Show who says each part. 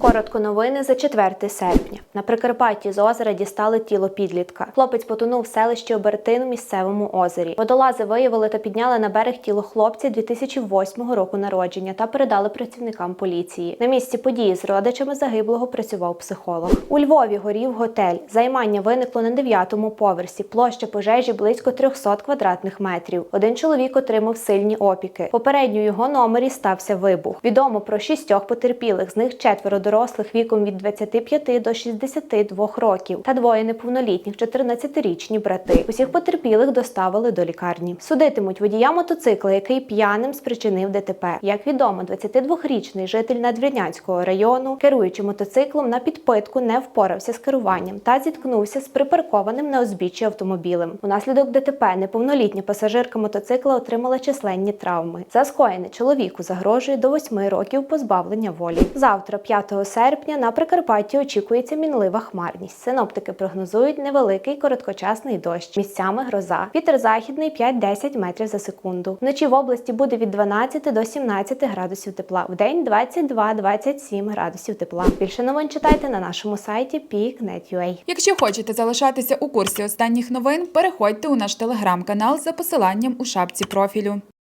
Speaker 1: Коротко новини за 4 серпня. На Прикарпатті з озера дістали тіло підлітка. Хлопець потонув в селищі Обертин у місцевому озері. Водолази виявили та підняли на берег тіло хлопця 2008 року народження та передали працівникам поліції. На місці події з родичами загиблого працював психолог. У Львові горів готель. Займання виникло на 9-му поверсі. Площа пожежі близько 300 квадратних метрів. Один чоловік отримав сильні опіки. Попередньо його номері стався вибух. Відомо про шістьох потерпілих, з них четверо дорослих віком від 25 до 62 років та двоє неповнолітніх 14-річні брати. Усіх потерпілих доставили до лікарні. Судитимуть водія мотоцикла, який п'яним спричинив ДТП. Як відомо, 22-річний житель Надвірнянського району, керуючи мотоциклом на підпитку, не впорався з керуванням та зіткнувся з припаркованим на узбіччі автомобілем. Унаслідок ДТП неповнолітня пасажирка мотоцикла отримала численні травми. За скоєне чоловіку загрожує до 8 років позбавлення волі. Завтра, 5 серпня, на Прикарпатті очікується мінлива хмарність. Синоптики прогнозують невеликий короткочасний дощ. Місцями гроза. Вітер західний 5-10 метрів за секунду. Вночі в області буде від 12 до 17 градусів тепла. Вдень 22-27 градусів тепла. Більше новин читайте на нашому сайті peak.net.ua.
Speaker 2: Якщо хочете залишатися у курсі останніх новин, переходьте у наш телеграм-канал за посиланням у шапці профілю.